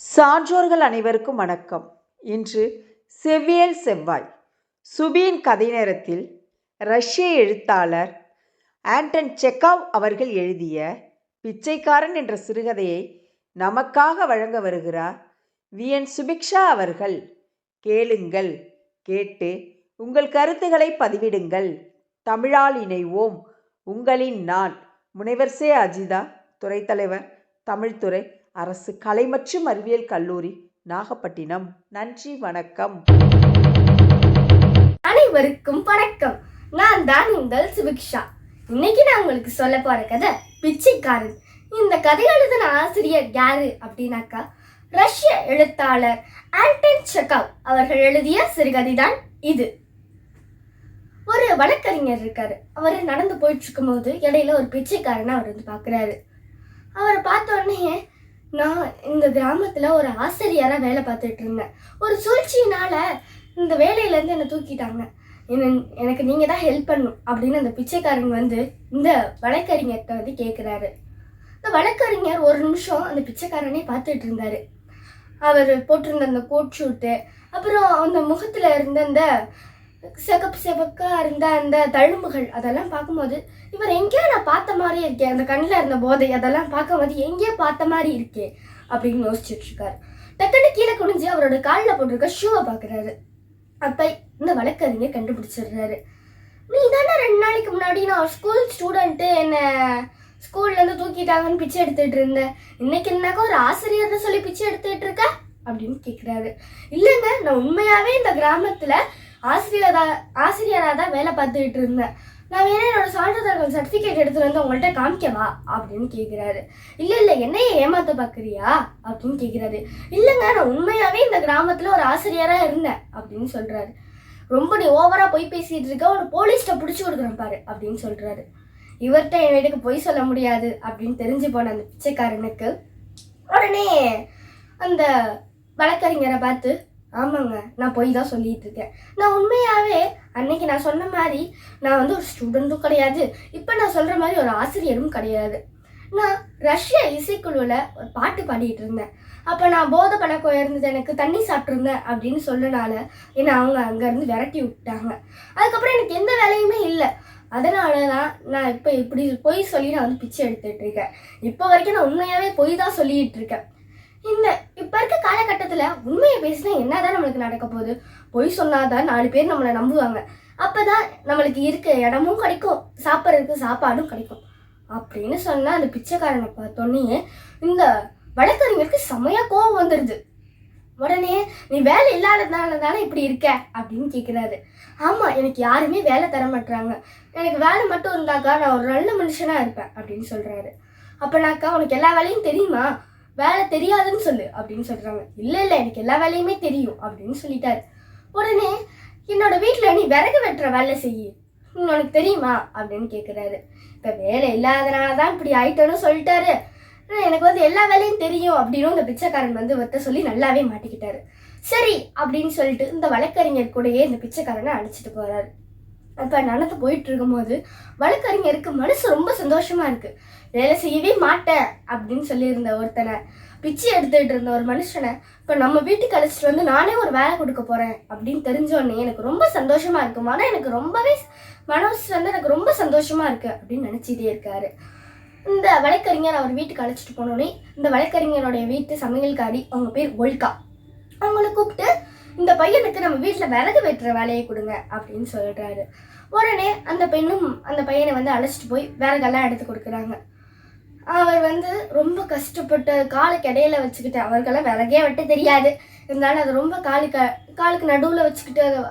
சான்றோர்கள் அனைவருக்கும் வணக்கம். இன்று செவ்வியல் செவ்வாய். சுபியின் கதை நேரத்தில் ரஷ்ய எழுத்தாளர் ஆண்டன் செக்காவ் அவர்கள் எழுதிய பிச்சைக்காரன் என்ற சிறுகதையை நமக்காக வழங்க வருகிறார் வி. என். சுபிக்ஷா அவர்கள். கேளுங்கள் கேட்டு உங்கள் கருத்துக்களை பதிவிடுங்கள். தமிழால் இணைவோம். உங்களின் நான். முனைவர் சே. அஜிதா. துறைத்தலைவர் தமிழ்துறை அரசு கலை மற்றும் அறிவியல் கல்லூரி நாகப்பட்டினம். நன்றி வணக்கம். அனைவருக்கும் வணக்கம். நான் தான் உங்கள் சுபிக்ஷா. இன்னைக்கு நான் உங்களுக்கு சொல்ல போற கதை பிச்சைக்காரன் இந்த கதை எழுதின ஆசிரியர் யாரு அப்படின்னாக்கா ரஷ்ய எழுத்தாளர் ஆண்டன் செக்கவ் அவர்கள் எழுதிய சிறுகதை தான் இது. ஒரு வழக்கறிஞர் இருக்காரு. அவர் நடந்து போயிட்டு இருக்கும்போது இடையில ஒரு பிச்சைக்காரனை அவர் வந்து பார்க்குறாரு அவரை பார்த்த உடனே நான் இந்த கிராமத்தில் ஒரு ஆசிரியராக வேலை பார்த்துட்டு இருந்தேன். ஒரு சூழ்ச்சியினால இந்த வேலையிலேருந்து என்னை தூக்கிட்டாங்க. என்ன எனக்கு நீங்கள் தான் ஹெல்ப் பண்ணும் அப்படின்னு அந்த பிச்சைக்காரங்க வந்து இந்த வழக்கறிஞர்கிட்ட வந்து கேட்குறாரு இந்த வழக்கறிஞர் ஒரு நிமிஷம் அந்த பிச்சைக்காரனே பார்த்துட்டு இருந்தாரு. அவர் போட்டிருந்த அந்த கோட் ஷூட்டு அப்புறம் அந்த முகத்தில் இருந்த அந்த சிகப்பு சிவக்கா இருந்த அந்த தழும்புகள் அதெல்லாம் பார்க்கும்போது இவர் எங்கேயோ நான் பார்த்த மாதிரி இருக்கேன் அந்த கண்ணில் இருந்த போதை அதெல்லாம் பார்க்கும்போது எங்கேயோ பார்த்த மாதிரி இருக்கே அப்படின்னு யோசிச்சுட்டு இருக்காரு. டக்குன்னு கீழே குனிஞ்சு அவரோட காலில் போட்டிருக்க ஷூவை பார்க்குறாரு. அப்போ இந்த வழக்கறிஞர் கண்டுபிடிச்சிடுறாரு. நீ தானே ரெண்டு நாளைக்கு முன்னாடி நான் ஸ்கூல் ஸ்டூடெண்ட்டு என்னை ஸ்கூல்லேருந்து தூக்கிட்டாங்கன்னு பிச்சை எடுத்துகிட்டு இருந்தேன். இன்னைக்கு என்னக்கா ஒரு ஆசிரியர் சொல்லி பிச்சை எடுத்துகிட்டு இருக்க? அப்படின்னு கேட்குறாரு இல்லைங்க நான் உண்மையாகவே இந்த கிராமத்தில் ஆசிரியரா ஆசிரியராக தான் வேலை பார்த்துக்கிட்டு இருந்தேன். நான் வேணா என்னோட சான்றிதழ்கள் சர்டிஃபிகேட் எடுத்துட்டு வந்து உங்கள்கிட்ட காமிக்கவா? அப்படின்னு கேட்குறாரு இல்லை இல்லை என்னையே ஏமாத்த பார்க்குறியா அப்படின்னு கேட்குறாரு இல்லைங்க நான் உண்மையாகவே இந்த கிராமத்தில் ஒரு ஆசிரியராக இருந்தேன் அப்படின்னு சொல்கிறாரு ரொம்ப நீ ஓவராக போய் பேசிகிட்டு இருக்க ஒரு போலீஸ்கிட்ட பிடிச்சி கொடுக்குறேன் பாரு அப்படின்னு சொல்கிறாரு இவர்கிட்ட என் வீட்டுக்கு பொய் சொல்ல முடியாது அப்படின்னு தெரிஞ்சு போன அந்த பிச்சைக்காரனுக்கு உடனே அந்த வழக்கறிஞரை பார்த்து ஆமாங்க நான் பொய் தான் சொல்லிட்டு இருக்கேன். நான் உண்மையாகவே அன்னைக்கு நான் சொன்ன மாதிரி நான் வந்து ஒரு ஸ்டூடெண்ட்டும் கிடையாது. இப்போ நான் சொல்கிற மாதிரி ஒரு ஆசிரியரும் கிடையாது. நான் ரஷ்ய இசைக்குழுவில் ஒரு பாட்டு பாடிட்டு இருந்தேன். அப்போ நான் போதை பழக்கம் இருந்தது எனக்கு தண்ணி சாப்பிட்ருந்தேன் அப்படின்னு சொன்னனால என்னை அவங்க அங்கேருந்து விரட்டி விட்டாங்க. அதுக்கப்புறம் எனக்கு எந்த வேலையுமே இல்லை. அதனால தான் நான் இப்போ இப்படி பொய் சொல்லி நான் வந்து பிச்சை எடுத்துகிட்டு இருக்கேன். இப்போ வரைக்கும் நான் உண்மையாகவே பொய் தான் சொல்லிகிட்டு இருக்கேன். இந்த இப்போ இருக்க காலகட்டத்தில் உண்மையை பேசினா என்னதான் நம்மளுக்கு நடக்க போகுது? பொய் சொன்னாதான் நாலு பேர் நம்மளை நம்புவாங்க. அப்பதான் நம்மளுக்கு இருக்க இடமும் கிடைக்கும் சாப்பிட்றதுக்கு சாப்பாடும் கிடைக்கும். அப்படின்னு சொன்னா அந்த பிச்சைக்காரனை பார்த்தோன்னே இந்த வழக்கறிஞருக்கு செமையா கோவம் வந்துடுது உடனே நீ வேலை இல்லாததுனால தானே இப்படி இருக்க? அப்படின்னு கேட்குறாரு ஆமாம் எனக்கு யாருமே வேலை தர மாட்டாங்க எனக்கு வேலை மட்டும் இருந்தாக்கா நான் ஒரு நல்ல மனுஷனாக இருப்பேன் அப்படின்னு சொல்கிறாரு அப்போனாக்கா உனக்கு எல்லா வேலையும் தெரியுமா? வேலை தெரியாதுன்னு சொல்லு அப்படின்னு சொல்கிறாங்க இல்லை இல்லை எனக்கு எல்லா வேலையுமே தெரியும் அப்படின்னு சொல்லிட்டாரு. உடனே என்னோட வீட்டில் நீ விறகு வெட்டுற வேலை செய்யு. உனக்கு தெரியுமா? அப்படின்னு கேட்குறாரு இப்போ வேலை இல்லாதனால தான் இப்படி ஆயிட்டோன்னு சொல்லிட்டாரு. எனக்கு வந்து எல்லா வேலையும் தெரியும் அப்படின்னு இந்த பிச்சைக்காரன் வந்து ஒருத்த சொல்லி நல்லாவே மாட்டிக்கிட்டாரு. சரி அப்படின்னு சொல்லிட்டு இந்த வழக்கறிஞர் கூடயே இந்த பிச்சைக்காரனை அழைச்சிட்டு போகிறாரு இப்போ நடந்து போயிட்டு இருக்கும்போது வழக்கறிஞருக்கு மனசு ரொம்ப சந்தோஷமா இருக்கு. வேலை செய்யவே மாட்டேன் அப்படின்னு சொல்லியிருந்த ஒருத்தனை பிச்சை எடுத்துட்டு இருந்த ஒரு மனுஷனை இப்போ நம்ம வீட்டுக்கு அழைச்சிட்டு வந்து நானே ஒரு வேலை கொடுக்க போறேன் அப்படின்னு தெரிஞ்சோடனே எனக்கு ரொம்ப சந்தோஷமா இருக்கு. மனம் எனக்கு ரொம்பவே மனசு வந்து எனக்கு ரொம்ப சந்தோஷமா இருக்கு அப்படின்னு நினைச்சிட்டே இருக்காரு. இந்த வழக்கறிஞர் அவர் வீட்டுக்கு அழைச்சிட்டு போனோடனே இந்த வழக்கறிஞருடைய வீட்டு சமையல்காரி அவங்க பேர் ஒல்கா. அவங்கள கூப்பிட்டு இந்த பையனுக்கு நம்ம வீட்டில் விறகு வெட்டுற வேலையை கொடுங்க அப்படின்னு சொல்கிறாரு உடனே அந்த பெண்ணும் அந்த பையனை வந்து அழைச்சிட்டு போய் விறகெல்லாம் எடுத்து கொடுக்குறாங்க. அவர் வந்து ரொம்ப கஷ்டப்பட்டு காலுக்கு இடையில வச்சுக்கிட்டு அவருக்கெல்லாம் விறகே வெட்ட தெரியாது. இருந்தாலும் அது ரொம்ப காலுக்கு காலுக்கு நடுவில் வச்சுக்கிட்டு அதை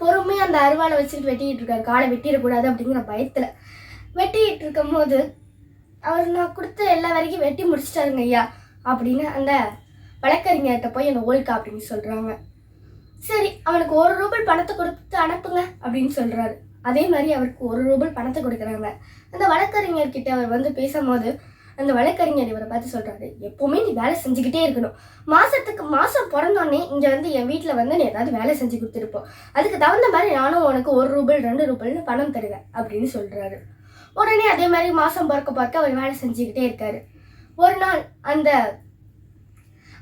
பொறுமையாக அந்த அருவாளை வச்சுக்கிட்டு வெட்டிக்கிட்டு இருக்காரு. காலை வெட்டிடக்கூடாது அப்படிங்கிற பயத்தில். வெட்டிக்கிட்டு இருக்கும்போது அவர் நான் கொடுத்த எல்லா வரைக்கும் வெட்டி முடிச்சிட்டாருங்க ஐயா அப்படின்னு அந்த வழக்கறிஞர்கிட்ட போய் அந்த ஓல்கா அப்படின்னு சொல்கிறாங்க சரி அவனுக்கு ஒரு ரூபாய் பணத்தை கொடுத்து அனுப்புங்க அப்படின்னு சொல்கிறாரு அதே மாதிரி அவருக்கு ஒரு ரூபாய் பணத்தை கொடுக்குறாங்க. அந்த வழக்கறிஞர்கிட்ட அவர் வந்து பேசும்போது அந்த வழக்கறிஞர் இவரை பார்த்து சொல்கிறாரு எப்போவுமே நீ வேலை செஞ்சுக்கிட்டே இருக்கணும். மாதத்துக்கு மாதம் பிறந்தோடனே இங்கே வந்து என் வீட்டில் வந்து நீ ஏதாவது வேலை செஞ்சு கொடுத்துருப்போம் அதுக்கு தகுந்த மாதிரி நானும் உனக்கு ஒரு ரூபாய் ரெண்டு ரூபாய்னு பணம் தருவேன் அப்படின்னு சொல்கிறாரு உடனே அதே மாதிரி மாதம் பிறக்க பிறக்க அவர் வேலை செஞ்சுக்கிட்டே இருக்காரு. ஒரு நாள் அந்த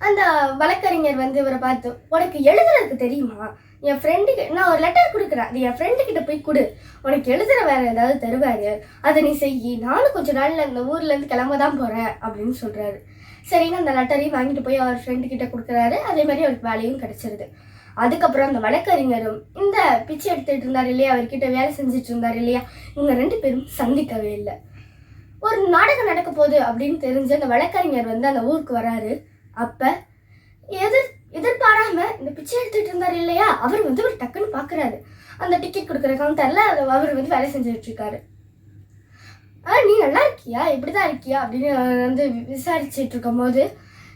அந்த வழக்கறிஞர் வந்து இவரை பார்த்து உனக்கு எழுதுறதுக்கு தெரியுமா? என் ஃப்ரெண்டுக்கு நான் ஒரு லெட்டர் கொடுக்குறேன். அது என் ஃப்ரெண்டு கிட்ட போய் கொடு. உனக்கு எழுதுற வேற ஏதாவது தருவாரு. அதை நீ செய் நானும் கொஞ்ச நாள்ல இந்த ஊர்ல இருந்து கிளம்ப தான் போறேன் அப்படின்னு சொல்றாரு. சரின்னு அந்த லெட்டரையும் வாங்கிட்டு போய் அவர் ஃப்ரெண்டு கிட்ட கொடுக்குறாரு. அதே மாதிரி அவருக்கு வேலையும் கிடைச்சிருது. அதுக்கப்புறம் அந்த வழக்கறிஞரும் இந்த பிச்சை எடுத்துட்டு இருந்தார் இல்லையா? அவர்கிட்ட வேலை செஞ்சுட்டு இருந்தார் இல்லையா? இவங்க ரெண்டு பேரும் சந்திக்கவே இல்லை. ஒரு நாடகம் நடக்க போகுது அப்படின்னு தெரிஞ்சு அந்த வழக்கறிஞர் வந்து அந்த ஊருக்கு வராரு. அப்போ எதிர் எதிர்பாராம இந்த பிச்சை எடுத்துட்டு இருந்தார் இல்லையா? அவர் வந்து ஒரு டக்குன்னு பார்க்குறாரு அந்த டிக்கெட் கொடுக்குற கவுண்டரில் அவர் வந்து வேலை செஞ்சுட்டு இருக்காரு. ஆ நீ நல்லா இருக்கியா? இப்படி தான் இருக்கியா? அப்படின்னு வந்து விசாரிச்சுட்டு இருக்கும்போது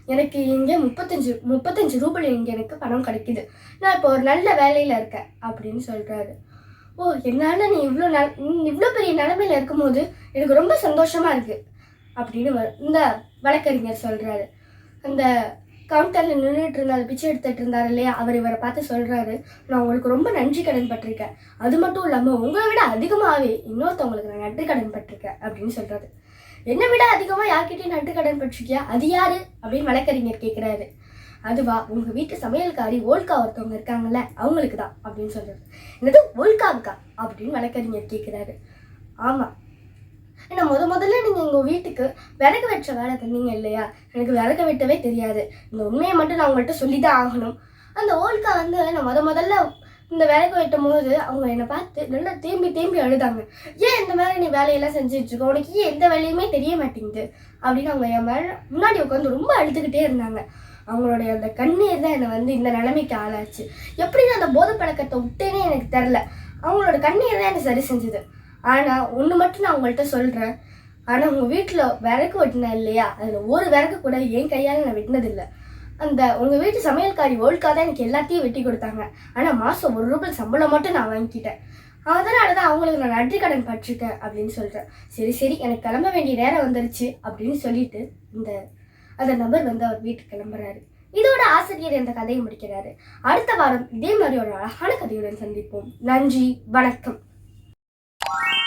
எனக்கு இங்கே முப்பத்தஞ்சு முப்பத்தஞ்சு ரூபாய் இங்கே எனக்கு பணம் கிடைக்குது. நான் இப்போ ஒரு நல்ல வேலையில் இருக்கேன் அப்படின்னு சொல்கிறாரு ஓ என்னால் நீ இவ்வளோ நல் இவ்வளோ பெரிய நிலமையில இருக்கும்போது எனக்கு ரொம்ப சந்தோஷமாக இருக்குது அப்படின்னு வ- இந்த வழக்கறிஞர் சொல்கிறாரு அந்த கவுண்டரில் நின்றுட்டு இருந்தார் பிச்சை எடுத்துட்டு இருந்தார் இல்லையா? அவர் இவரை பார்த்து சொல்கிறாரு நான் உங்களுக்கு ரொம்ப நன்றி கடன் பட்டிருக்கேன். அது மட்டும் இல்லாமல் உங்களை விட அதிகமாகவே இன்னொருத்தவங்களுக்கு நான் நன்றி கடன் பட்டிருக்கேன் அப்படின்னு சொல்கிறாரு என்னை விட அதிகமாக யார்கிட்டையும் நன்றி கடன் பட்டிருக்கியா? அது யாரு? அப்படின்னு வழக்கறிஞர் கேட்குறாரு அதுவா உங்கள் வீட்டு சமையல்காரி ஓல்கா ஒருத்தவங்க இருக்காங்கல்ல அவங்களுக்கு தான் அப்படின்னு சொல்கிறது என்னது ஓல்காவுக்கா? அப்படின்னு வழக்கறிஞர் கேட்குறாரு ஆமாம் ஏன்னா முத முதல்ல நீங்கள் உங்கள் வீட்டுக்கு விறகு வெட்டுற வேலை தந்தீங்க இல்லையா? எனக்கு விறகு வெட்டவே தெரியாது. இந்த உண்மையை மட்டும் நான் உங்கள்கிட்ட சொல்லி தான் ஆகணும். அந்த ஓல்கா வந்து நான் முத முதல்ல இந்த விறகு வெட்டும் போது அவங்க என்னை பார்த்து நல்லா தேம்பி தேம்பி அழுதாங்க. ஏன் இந்த மாதிரி நீ வேலையெல்லாம் செஞ்சுட்டு இருக்க உனக்கு ஏன் எந்த வேலையுமே தெரிய மாட்டேங்குது? அப்படின்னு அவங்க என் மேல முன்னாடி உட்காந்து ரொம்ப அழுதுகிட்டே இருந்தாங்க. அவங்களுடைய அந்த கண்ணீர் தான் என்னை வந்து இந்த நிலைமைக்கு ஆளாச்சு. எப்படி நான் அந்த போதை பழக்கத்தை விட்டேனே எனக்கு தெரில. அவங்களோட கண்ணீர் தான் என்னை சரி செஞ்சது. ஆனால் ஒன்று மட்டும் நான் உங்கள்கிட்ட சொல்கிறேன் ஆனால் உங்கள் வீட்டில் விறகு வெட்டினேன் இல்லையா? அதில் ஒரு விறகு கூட என் கையால் நான் வெட்டினதில்லை. அந்த உங்கள் வீட்டு சமையல்காரி ஓல்கா தான் எனக்கு எல்லாத்தையும் வெட்டி கொடுத்தாங்க. ஆனால் மாதம் ஒரு ரூபாய் சம்பளம் மட்டும் நான் வாங்கிக்கிட்டேன். அதனால தான் அவங்களுக்கு நான் நன்றி கடன் பட்டிருக்கேன் அப்படின்னு சொல்கிறேன் சரி சரி எனக்கு கிளம்ப வேண்டிய நேரம் வந்துருச்சு அப்படின்னு சொல்லிட்டு இந்த அந்த நபர் வந்து அவர் வீட்டுக்கு கிளம்புறாரு. இதோட ஆசிரியர் இந்த கதையை முடிக்கிறாரு. அடுத்த வாரம் இதே மாதிரி ஒரு அழகான கதையுடன் சந்திப்போம். நன்றி வணக்கம். you